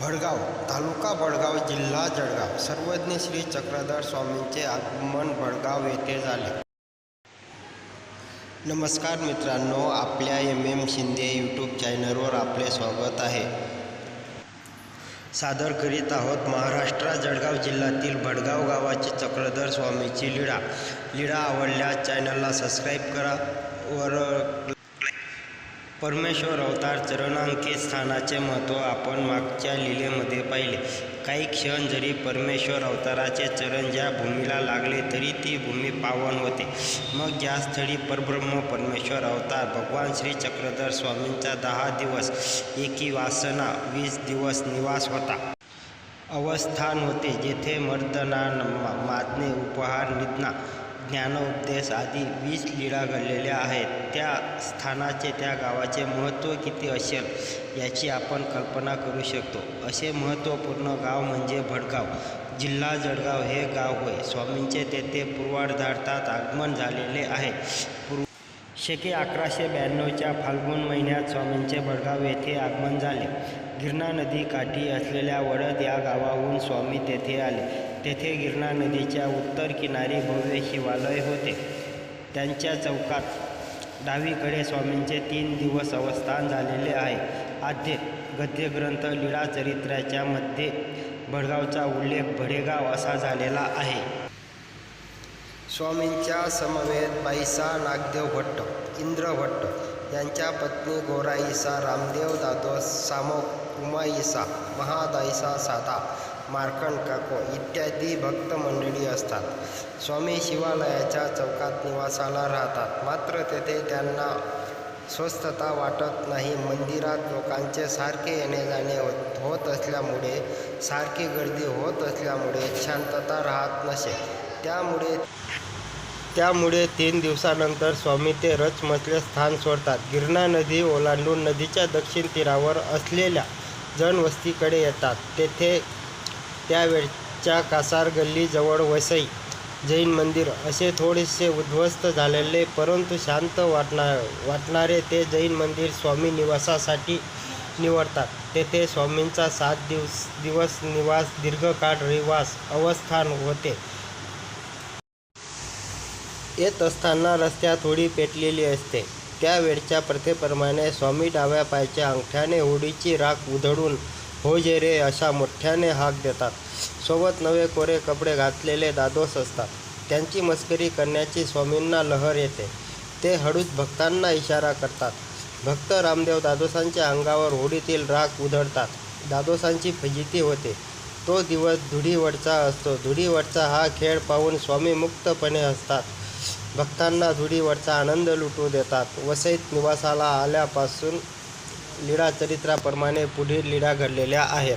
भडगाव तालुका भडगाव जिल्हा जळगाव. सर्वज्ञ श्री चक्रधर स्वामींचे आगमन भडगाव येथे झाले. नमस्कार मित्रांनो आपल्या एम एम शिंदे यूट्यूब चॅनलवर आपले स्वागत आहे. सादर करीत आहोत महाराष्ट्र जळगाव जिल्ह्यातील भडगाव गावाची चक्रधर स्वामीची लीळा. लीळा आवडल्यास चॅनलला सबस्क्राईब करा. वर परमेश्वर अवतार चरणांकित स्थानाचे महत्त्व आपण मागच्या लीलेमध्ये पाहिले. काही क्षण जरी परमेश्वर अवताराचे चरण ज्या भूमीला लागले तरी ती भूमी पावन होते. मग ज्या स्थळी परब्रह्म परमेश्वर अवतार भगवान श्री चक्रधर स्वामींचा दहा दिवस एकी वासना वीस दिवस निवास होता. अवस्थान होते जेथे मर्दना मातने उपहार नितना ज्ञानोपदेश आदी वीस लीळा घडलेल्या आहेत. त्या स्थानाचे त्या गावाचे महत्त्व किती असेल याची आपण कल्पना करू शकतो. असे महत्त्वपूर्ण गाव म्हणजे भडगाव जिल्हा जळगाव हे गाव होय. स्वामींचे तेथे पूर्वार्धार्थात आगमन झालेले आहे. पूर्व शके अकराशे ब्याण्णवच्या फाल्गुन महिन्यात स्वामींचे भडगाव येथे आगमन झाले. गिरणा नदी काठी असलेल्या वडद या गावाहून स्वामी तेथे आले. तेथे गिरणा नदीच्या उत्तर किनारी भव्य शिवालय होते. त्यांच्या चौकात डावीकडे स्वामींचे तीन दिवस अवस्थान झालेले आहे. आद्य गद्यग्रंथ लीळा चरित्राच्या मध्ये भडगावचा उल्लेख भडेगाव असा झालेला आहे. स्वामींच्या समवेत बाईसा नागदेव भट्ट इंद्र भट्ट यांच्या पत्नी गोराईसा रामदेव दादोस सामोक उमाईसा महादाईसा साधा मार्कंड काको इत्यादी भक्त मंडळी असतात. स्वामी शिवालयाच्या चौकात निवासाला राहतात. मात्र तेथे त्यांना स्वस्थता वाटत नाही. मंदिरात लोकांचे सारखे येणे जाणे होत होत असल्यामुळे सारखी गर्दी होत असल्यामुळे शांतता राहत नसे. त्यामुळे त्यामुळे तीन दिवसानंतर स्वामी ते रचमसले स्थान सोडतात. गिरणा नदी ओलांडून नदीच्या दक्षिण तीरावर असलेल्या जनवस्तीकडे येतात. तेथे त्यावेळच्या कासार गल्लीजवळ वसई जैन मंदिर असे थोडेसे उद्ध्वस्त झालेले परंतु शांत वाटणार वाटणारे ते जैन मंदिर स्वामी निवासासाठी निवडतात. तेथे स्वामींचा सात दिवस दिवस निवास दीर्घकाळ रहिवास अवस्थान होते. येत असताना रस्त्यात होडी पेटलेली असते. त्यावेळच्या प्रथेप्रमाणे स्वामी डाव्या पायच्या अंगठ्याने होडीची राख उधळून हो जे रे अशा मोठ्याने हाक देतात. सोबत नवे कोरे कपडे घातलेले दादोस असतात. त्यांची मस्करी करण्याची स्वामींना लहर येते. ते हळूच भक्तांना इशारा करतात. भक्त रामदेव दादोसांच्या अंगावर होडीतील राख उधळतात. दादोसांची फजिती होते. तो दिवस धुडीवडचा असतो. धुडीवडचा हा खेळ पाहून स्वामी मुक्तपणे असतात भक्तांना धुडीवरचा आनंद लुटू देतात. वसईत निवासाला आल्यापासून लीळा चरित्राप्रमाणे पुढील लीळा घडलेल्या आहेत.